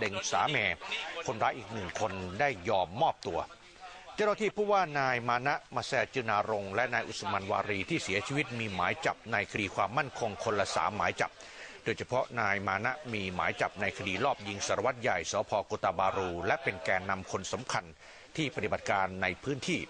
เด่งสาแหมคนร้ายอีกหนึ่งคนได้ยอมมอบตัว เจ้าหน้าที่ผู้ว่านายมานะมาแซจืนารงและนายอุสมันวารีที่เสียชีวิตมีหมายจับในคดีความมั่นคงคนละสามหมายจับ โดยเฉพาะนายมานะมีหมายจับในคดีลอบยิงสารวัตรใหญ่สพกุตาบารู และเป็นแกนนำคนสำคัญที่ปฏิบัติการในพื้นที่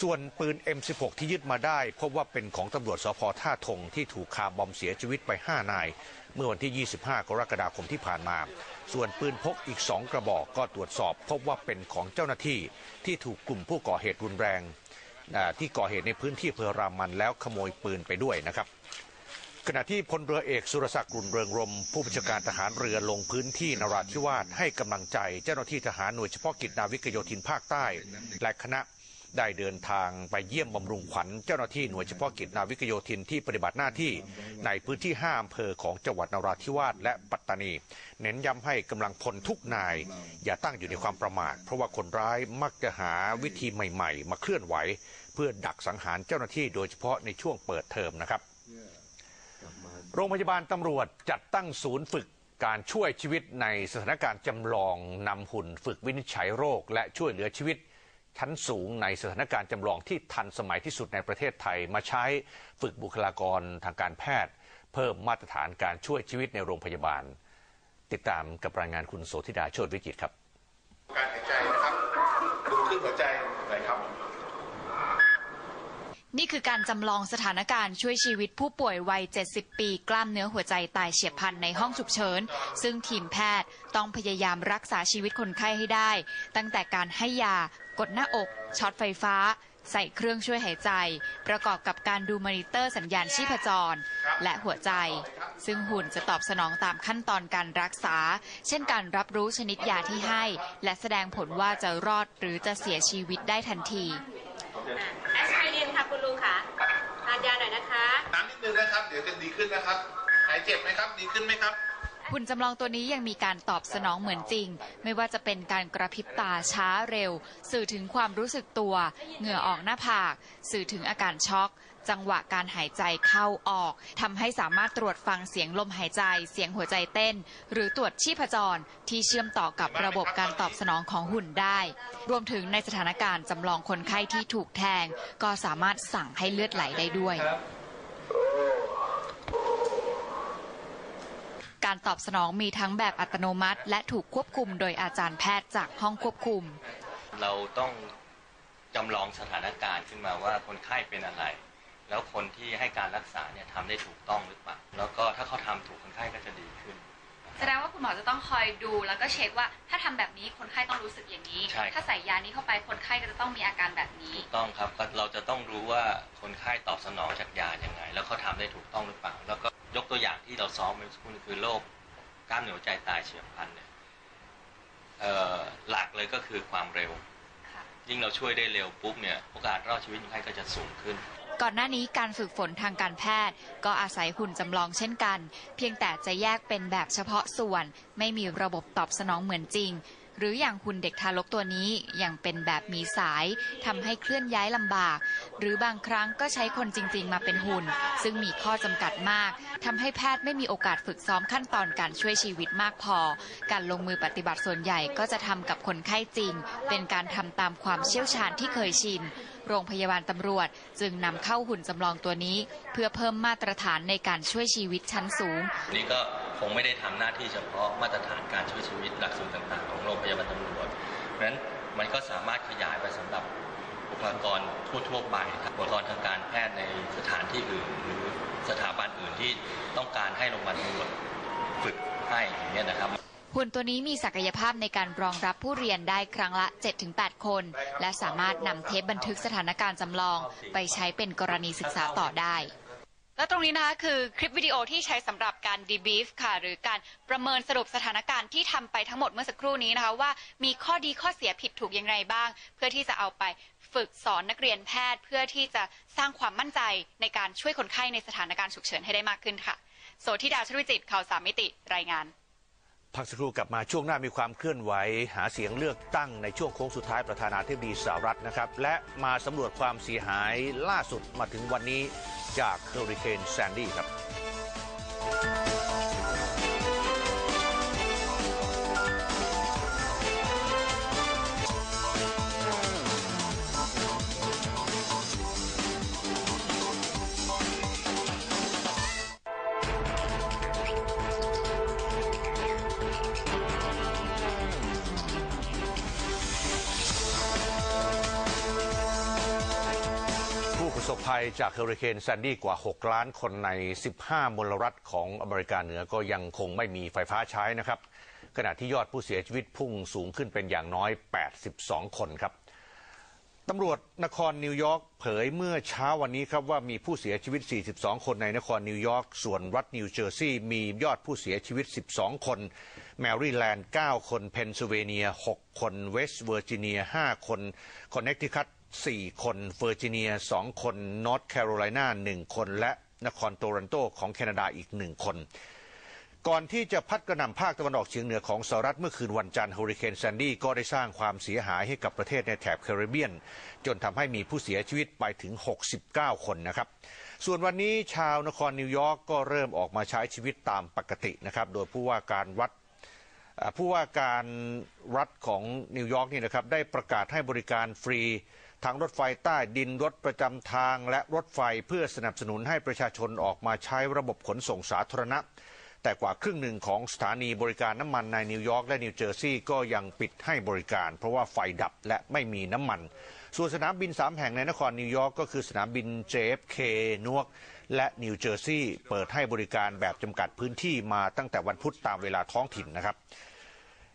ส่วนปืน M16 ที่ยึดมาได้ พบว่าเป็นของตำรวจสพท่าทงที่ถูกคาบอมเสียชีวิตไป 5 นาย เมื่อวันที่ 25 กรกฎาคมที่ผ่านมา ส่วนปืนพกอีก 2 กระบอกก็ตรวจสอบ พบว่าเป็นของเจ้าหน้าที่ที่ถูกกลุ่มผู้ก่อเหตุรุนแรง ที่ก่อเหตุในพื้นที่เภอรามันแล้วขโมยปืนไปด้วยนะครับขณะที่พลเรือเอกสุรศักดิ์รุนเรืองรม ผู้บัญชาการทหารเรือลงพื้นที่นราธิวาสให้กำลังใจเจ้าหน้าที่ทหารหน่วยเฉพาะกิจนาวิกโยธินภาคใต้ และคณะ ได้เดินทางไปเยี่ยมบำรุงขวัญเจ้าหน้าที่หน่วยเฉพาะกิจนาวิกโยธินที่ปฏิบัติหน้าที่ในพื้นที่ห้าอำเภอของจังหวัดนราธิวาสและปัตตานี เน้นย้ำให้กำลังพลทุกนาย อย่าตั้งอยู่ในความประมาท เพราะว่าคนร้ายมักจะหาวิธีใหม่ ๆ มาเคลื่อนไหว เพื่อดักสังหารเจ้าหน้าที่โดยเฉพาะในช่วงเปิดเทอมนะครับ โรงพยาบาลตำรวจจัดตั้งศูนย์ฝึกการช่วยชีวิตในสถานการณ์จำลองนำหุ่นฝึกวินิจฉัยโรค และช่วยเหลือชีวิต ชั้นสูงในสถานการณ์จำลองที่ทันสมัยที่สุดในประเทศไทยมาใช้ฝึกบุคลากรทางการแพทย์ เพิ่มมาตรฐานการช่วยชีวิตในโรงพยาบาล ติดตามกับรายงานคุณโสธิดาโชติวิจิตครับ การหายใจนะครับ ดูขึ้นหัวใจหน่อยครับ นี่คือการจำลองสถานการณ์ช่วยชีวิตผู้ป่วยวัย 70 ปี กล้ามเนื้อหัวใจตายเฉียบพลันในห้องฉุกเฉิน ซึ่งทีมแพทย์ต้องพยายามรักษาชีวิตคนไข้ให้ได้ ตั้งแต่การให้ยา กดหน้าอก ช็อตไฟฟ้า ใส่เครื่องช่วยหายใจ ประกอบกับการดูมอนิเตอร์สัญญาณชีพจร และหัวใจ ซึ่งหุ่นจะตอบสนองตามขั้นตอนการรักษา เช่นการรับรู้ชนิดยาที่ให้ และแสดงผลว่าจะรอดหรือจะเสียชีวิตได้ทันที คุณลุงค่ะทานยาหน่อยนะคะ น้ำนิดนึงนะครับ เดี๋ยวจะดีขึ้นนะครับ หายเจ็บไหมครับ ดีขึ้นไหมครับ หุ่นจำลองตัวนี้ยังมีการตอบสนองเหมือนจริง ไม่ว่าจะเป็นการกระพริบตาช้าเร็ว สื่อถึงความรู้สึกตัว เหงื่อออกหน้าผาก สื่อถึงอาการช็อกจังหวะการหายใจเข้าออกทำให้สามารถตรวจฟังเสียงลมหายใจ เสียงหัวใจเต้น หรือตรวจชีพจร ที่เชื่อมต่อกับระบบการตอบสนองของหุ่นได้ รวมถึงในสถานการณ์จำลองคนไข้ที่ถูกแทง ก็สามารถสั่งให้เลือดไหลได้ด้วย การตอบสนองมีทั้งแบบอัตโนมัติ และถูกควบคุมโดยอาจารย์แพทย์จากห้องควบคุม เราต้องจำลองสถานการณ์ขึ้นมาว่าคนไข้เป็นอะไร แล้วคนที่ให้การรักษาเนี่ยทำได้ถูกต้องหรือเปล่า แล้วก็ถ้าเขาทำถูกคนไข้ก็จะดีขึ้น แสดงว่าคุณหมอจะต้องคอยดูแล้วก็เช็คว่าถ้าทำแบบนี้คนไข้ต้องรู้สึกอย่างนี้ ใช่ครับ ถ้าใส่ยานี้เข้าไปคนไข้ก็จะต้องมีอาการแบบนี้ ถูกต้องครับก็เราจะต้องรู้ว่าคนไข้ตอบสนองจากยาอย่างไง แล้วเขาทำได้ถูกต้องหรือเปล่า แล้วก็ยกตัวอย่างที่เราซ้อมเมื่อสักครู่นี้คือโรคกล้ามเนื้อหัวใจตายเฉียบพลันเนี่ยเอ่อหลักเลยก็คือความเร็ว ค่ะ ยิ่งเราช่วยได้เร็วปุ๊บเนี่ยโอกาสรอดชีวิตคนไข้ก็จะสูงขึ้น ก่อนหน้านี้การฝึกฝนทางการแพทย์ ก็อาศัยหุ่นจำลองเช่นกัน เพียงแต่จะแยกเป็นแบบเฉพาะส่วน ไม่มีระบบตอบสนองเหมือนจริง หรืออย่างหุ่นเด็กทารกตัวนี้ยังเป็นแบบมีสายทำให้เคลื่อนย้ายลำบาก หรือบางครั้งก็ใช้คนจริง ๆ มาเป็นหุ่น ซึ่งมีข้อจำกัดมากทำให้แพทย์ไม่มีโอกาสฝึกซ้อมขั้นตอนการช่วยชีวิตมากพอ การลงมือปฏิบัติส่วนใหญ่ก็จะทำกับคนไข้จริง เป็นการทำตามความเชี่ยวชาญที่เคยชินโรงพยาบาลตำรวจจึงนำเข้าหุ่นจำลองตัวนี้ เพื่อเพิ่มมาตรฐานในการช่วยชีวิตชั้นสูง นี่ก็ คงไม่ได้ทำหน้าที่เฉพาะมาตรฐานการช่วยชีวิตหลักสูตรต่าง ๆ ของโรงพยาบาลตำรวจเพราะฉะนั้นมันก็สามารถขยายไปสำหรับบุคลากรทั่วๆไปบุคลากรทางการแพทย์ในสถานที่อื่น หรือสถาบันอื่นที่ต้องการให้โรงพยาบาลตำรวจฝึกให้อย่างนี้ยนะครับหุ่นตัวนี้มีศักยภาพในการรองรับผู้เรียนได้ครั้งละ 7-8 คน และสามารถนำเทปบันทึกสถานการณ์จำลอง ไปใช้เป็นกรณีศึกษาต่อได้ และตรงนี้นะคะคือคลิปวิดีโอที่ใช้สำหรับการดีบีฟค่ะ หรือการประเมินสรุปสถานการณ์ที่ทำไปทั้งหมดเมื่อสักครู่นี้นะคะว่ามีข้อดีข้อเสียผิดถูกอย่างไรบ้าง เพื่อที่จะเอาไปฝึกสอนนักเรียนแพทย์ เพื่อที่จะสร้างความมั่นใจในการช่วยคนไข้ในสถานการณ์ฉุกเฉินให้ได้มากขึ้นค่ะโสธิดาชวิจิตข่าวสามมิติรายงาน พักสักครู่กลับมาช่วงหน้ามีความเคลื่อนไหว หาเสียงเลือกตั้งในช่วงโค้งสุดท้ายประธานาธิบดีสหรัฐนะครับ และมาสำรวจความเสียหายล่าสุดมาถึงวันนี้จากเฮอริเคนแซนดี้ครับ ภัยจากเฮอริเคนแซนดี้กว่า 6 ล้านคนใน 15 มลรัฐของอเมริกาเหนือก็ยังคงไม่มีไฟฟ้าใช้นะครับ ขณะที่ยอดผู้เสียชีวิตพุ่งสูงขึ้นเป็นอย่างน้อย 82 คนครับตำรวจนครนิวยอร์กเผยเมื่อเช้าวันนี้ครับว่ามีผู้เสียชีวิต 42 คนในนครนิวยอร์ก ส่วนรัฐนิวเจอร์ซีย์มียอดผู้เสียชีวิต 12 คน แมริแลนด์ 9 คน เพนซิลเวเนีย 6 คน เวสต์เวอร์จิเนีย 5 คน คอนเนคติคัต 4 คนเวอร์จิเนีย 2 คนนอร์ทแคโรไลนา1 คน และนครโตรันโตของแคนาดาอีก 1 คน ก่อนที่จะพัดกระหน่ำภาคตะวันออกเฉียงเหนือของสหรัฐเมื่อคืนวันจันทร์เฮอริเคนแซนดี้ก็ได้สร้างความเสียหายให้กับประเทศในแถบแคริบเบียน จนทำให้มีผู้เสียชีวิตไปถึง 69 คนนะครับส่วนวันนี้ชาวนครนิวยอร์กก็เริ่มออกมาใช้ชีวิตตามปกตินะครับ โดยผู้ว่าการวัดผู้ว่าการรัฐของนิวยอร์กนี่นะครับได้ประกาศให้บริการฟรี ทั้งรถไฟใต้ดินรถประจำทางและรถไฟเพื่อสนับสนุนให้ประชาชนออกมาใช้ระบบขนส่งสาธารณะ แต่กว่าครึ่งหนึ่งของสถานีบริการน้ำมันในนิวยอร์กและนิวเจอร์ซีย์ก็ยังปิดให้บริการ เพราะว่าไฟดับและไม่มีน้ำมัน ส่วนสนามบินสามแห่งในนครนิวยอร์กก็คือสนามบิน JFK นวกและนิวเจอร์ซีย์เปิดให้บริการแบบจำกัดพื้นที่มาตั้งแต่วันพุธตามเวลาท้องถิ่นนะครับ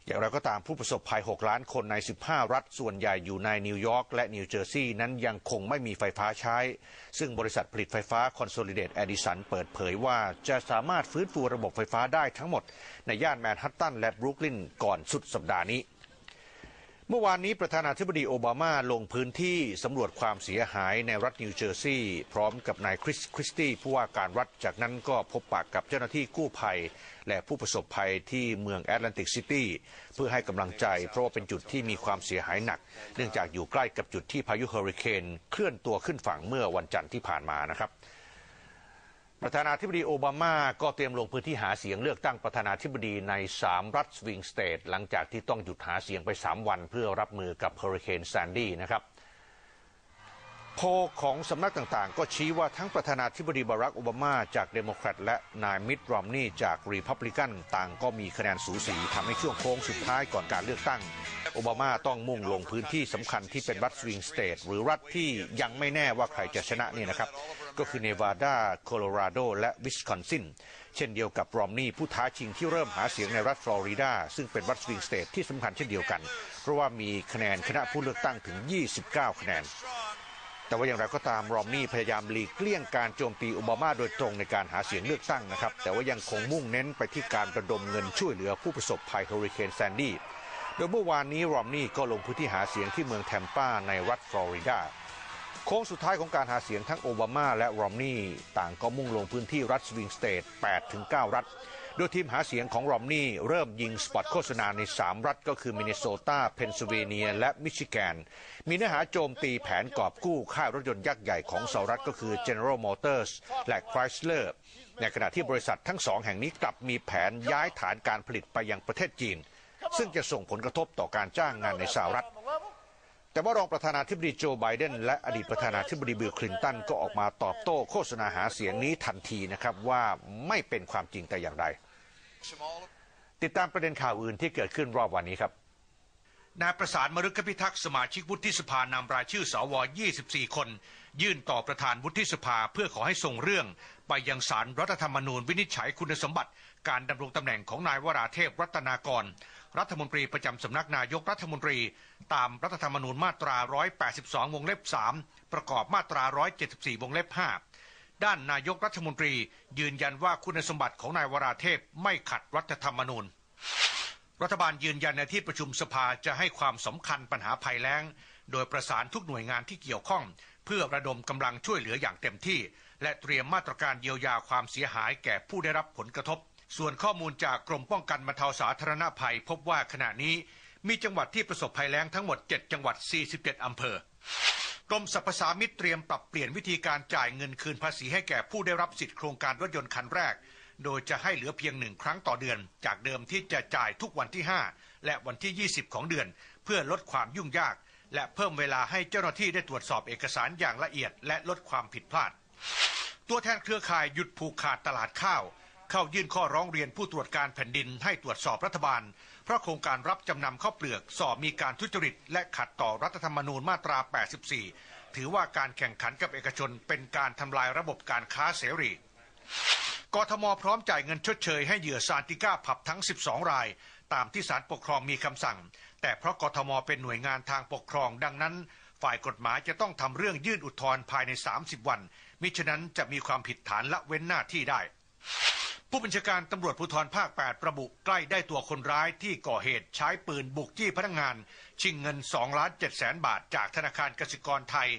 อย่างไรก็ตามผู้ประสบภัย 6 ล้านคนใน 15 รัฐ ส่วนใหญ่อยู่ในนิวยอร์กและนิวเจอร์ซีย์นั้นยังคงไม่มีไฟฟ้าใช้ ซึ่งบริษัทผลิตไฟฟ้า Consolidated Edison เปิดเผยว่าจะสามารถฟื้นฟูระบบไฟฟ้าได้ทั้งหมด ในย่านแมนฮัตตันและบรุกลินก่อนสุดสัปดาห์นี้ มื่อวานนี้ประธานาธิบดีโอบามาลงพื้นที่สำรวจความเสียหายในรัฐนิวเจอร์ซีย์พร้อมกับนายคริสคริสตี้ผู้ว่าการรัฐจากนั้นก็พบปะกับเจ้าหน้าที่กู้ภัย และผู้ประสบภัยที่เมืองแอตแลนติกซิตี้เพื่อให้กำลังใจ เพราะว่าเป็นจุดที่มีความเสียหายหนัก เนื่องจากอยู่ใกล้กับจุดที่พายุเฮอริเคนเคลื่อนตัวขึ้นฝั่งเมื่อวันจันทร์ที่ผ่านมานะครับ ประธานาธิบดีโอบามาก็เตรียมลงพื้นที่หาเสียงเลือกตั้งประธานาธิบดีใน 3 รัฐสวิงสเตทหลังจากที่ต้องหยุดหาเสียงไป 3 วันเพื่อรับมือกับเฮอริเคนแซนดี้นะครับ โพลของสำนักต่างๆ ก็ชี้ว่าทั้งประธานาธิบดีบารักโอบามาจากเดโมแครตและนายมิตรรอมนี่จากรีพับลิกันต่างก็มีคะแนนสูสีทำให้ช่วงโค้งสุดท้ายก่อนการเลือกตั้ง โอบามาต้องมุ่งลงพื้นที่สำคัญที่เป็นรัฐสวิงสเตทหรือรัฐที่ยังไม่แน่ว่าใครจะชนะนี่นะครับ ก็คือเนวาดาโคโลราโด และวิสคอนซินเช่นเดียวกับรอมนี่ผู้ท้าชิงที่เริ่มหาเสียงในรัฐฟลอริดา ซึ่งเป็นรัฐสวิงสเตทที่สำคัญเช่นเดียวกัน เพราะว่ามีคะแนนคณะผู้เลือกตั้งถึง 29 คะแนน แต่ว่าอย่างไรก็ตามรอมนี่พยายามหลีกเลี่ยงการโจมตีโอบามาโดยตรงในการหาเสียงเลือกตั้งนะครับ แต่ว่ายังคงมุ่งเน้นไปที่การระดมเงินช่วยเหลือผู้ประสบภัยเฮอริเคนแซนดี้โดยเมื่อวานนี้รอมนี่ก็ลงพื้นที่หาเสียงที่เมืองแทมปาในรัฐฟลอริดาโค้งสุดท้ายของการหาเสียงทั้งโอบามาและรอมนี่ต่างก็มุ่งลงพื้นที่รัฐสวิงสเตท8-9 รัฐ โดยทีมหาเสียงของรอมนี่เริ่มยิงสปอตโฆษณาใน 3 รัฐก็คือมินนิโซตา เพนซิลเวเนีย และมิชิแกน มีเนื้อหาโจมตีแผนกอบกู้ค่ายรถยนต์ยักษ์ใหญ่ของสหรัฐก็คือ General Motors และ Chrysler ในขณะที่บริษัททั้งสองแห่งนี้กลับมีแผนย้ายฐานการผลิตไปยังประเทศจีน ซึ่งจะส่งผลกระทบต่อการจ้างงานในสหรัฐ แต่ว่ารองประธานาธิบดีโจไบเดนและอดีตประธานาธิบดีบิลคลินตันก็ออกมาตอบโต้โฆษณาหาเสียงนี้ทันทีนะครับว่าไม่เป็นความจริงแต่อย่างใดติดตามประเด็นข่าวอื่นที่เกิดขึ้นรอบวันนี้ครับ นายประสานมฤคพิทักษ์สมาชิกวุฒิสภานำรายชื่อสว 24 คน ยื่นต่อประธานวุฒิสภาเพื่อขอให้ส่งเรื่อง ไปยังศาลรรัฐธรรมนูญวินิจฉัยคุณสมบัติ การดำรงตำแหน่งของนายวราเทพรัตนากร รัฐมนตรีประจำสำนักนายกรัฐมนตรี ตามรัฐธรรมนูญมาตรา 182 วงเล็บ 3 ประกอบมาตรา 174 วงเล็บ 5 ด้านนายกรัฐมนตรียืนยันว่าคุณสมบัติของนายวราเทพไม่ขัดรัฐธรรมนูญ รัฐบาลยืนยันในที่ประชุมสภาจะให้ความสำคัญปัญหาภัยแล้ง โดยประสานทุกหน่วยงานที่เกี่ยวข้อง เพื่อระดมกำลังช่วยเหลืออย่างเต็มที่ และเตรียมมาตรการเยียวยาความเสียหายแก่ผู้ได้รับผลกระทบ ส่วนข้อมูลจากกรมป้องกันบรรเทาสาธารณภัย พบว่าขณะนี้มีจังหวัดที่ประสบภัยแล้งทั้งหมด 7 จังหวัด 47 อำเภอกรมสรรพสามิตเตรียมปรับเปลี่ยนวิธีการจ่ายเงินคืนภาษีให้แก่ผู้ได้รับสิทธิโครงการรถยนต์คันแรก โดยจะให้เหลือเพียงหนึ่งครั้งต่อเดือน จากเดิมที่จะจ่ายทุกวันที่ 5 และวันที่ 20 ของเดือน เพื่อลดความยุ่งยาก และเพิ่มเวลาให้เจ้าหน้าที่ได้ตรวจสอบเอกสารอย่างละเอียด และลดความผิดพลาด ตัวแทนเครือข่ายหยุดผูกขาดตลาดข้าว เข้ายื่นข้อร้องเรียนผู้ตรวจการแผ่นดินให้ตรวจสอบรัฐบาล เพราะโครงการรับจำนำข้าวเปลือกสอบมีการทุจริต และขัดต่อรัฐธรรมนูญมาตรา 84 ถือว่าการแข่งขันกับเอกชนเป็นการทำลายระบบการค้าเสรี กทมพร้อมจ่ายเงินชดเชยให้เหยื่อซานติก้าผับทั้ง 12 ราย ตามที่ศาลปกครองมีคำสั่ง แต่เพราะกทมเป็นหน่วยงานทางปกครองดังนั้น ฝ่ายกฎหมายจะต้องทำเรื่องยื่นอุทธรณ์ภายใน 30 วัน มิฉะนั้นจะมีความผิดฐานละเว้นหน้าที่ได้ ผู้บัญชาการตำรวจภูธรภาค 8 ระบุใกล้ได้ตัวคนร้ายที่ก่อเหตุใช้ปืนบุกจี้พนักงาน ชิงเงิน2ล้าน7แสนบาทจากธนาคารกสิกรไทย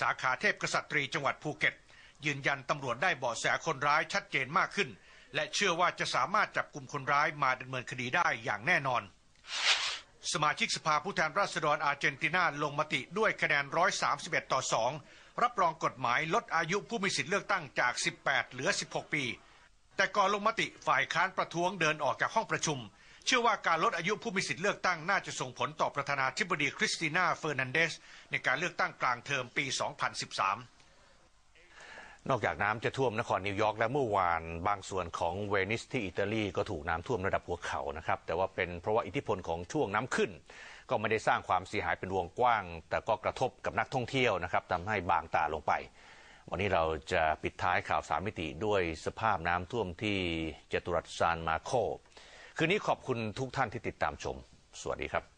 สาขาเทพกษัตรีจังหวัดภูเก็ต ยืนยันตำรวจได้เบาะแสคนร้ายชัดเจนมากขึ้น และเชื่อว่าจะสามารถจับกลุ่มคนร้ายมาดำเนินคดีได้อย่างแน่นอน สมาชิกสภาผู้แทนราษฎรอาร์เจนตินาลงมติด้วยคะแนน 131 ต่อ 2 รับรองกฎหมายลดอายุผู้มีสิทธิเลือกตั้งจาก 18 เหลือ 16 ปี แต่ก่อนลงมติฝ่ายค้านประท้วงเดินออกจากห้องประชุม เชื่อว่าการลดอายุผู้มีสิทธิเลือกตั้งน่าจะส่งผลต่อประธานาธิบดีคริสตินาเฟอร์นันเดสในการเลือกตั้งกลางเทอมปี 2013 นอกจากน้ำจะท่วมนครนิวยอร์กและเมื่อวานบางส่วนของเวนิสที่อิตาลีก็ถูกน้ำท่วมระดับหัวเขานะครับ แต่ว่าเป็นเพราะว่าอิทธิพลของช่วงน้ำขึ้น ก็ไม่ได้สร้างความเสียหายเป็นวงกว้าง แต่ก็กระทบกับนักท่องเที่ยวนะครับทำให้บางตาลงไป วันนี้เราจะปิดท้ายข่าวสามมิติด้วยสภาพน้ำท่วมที่จตุรัสซานมาโคคืนนี้ขอบคุณทุกท่านที่ติดตามชม สวัสดีครับ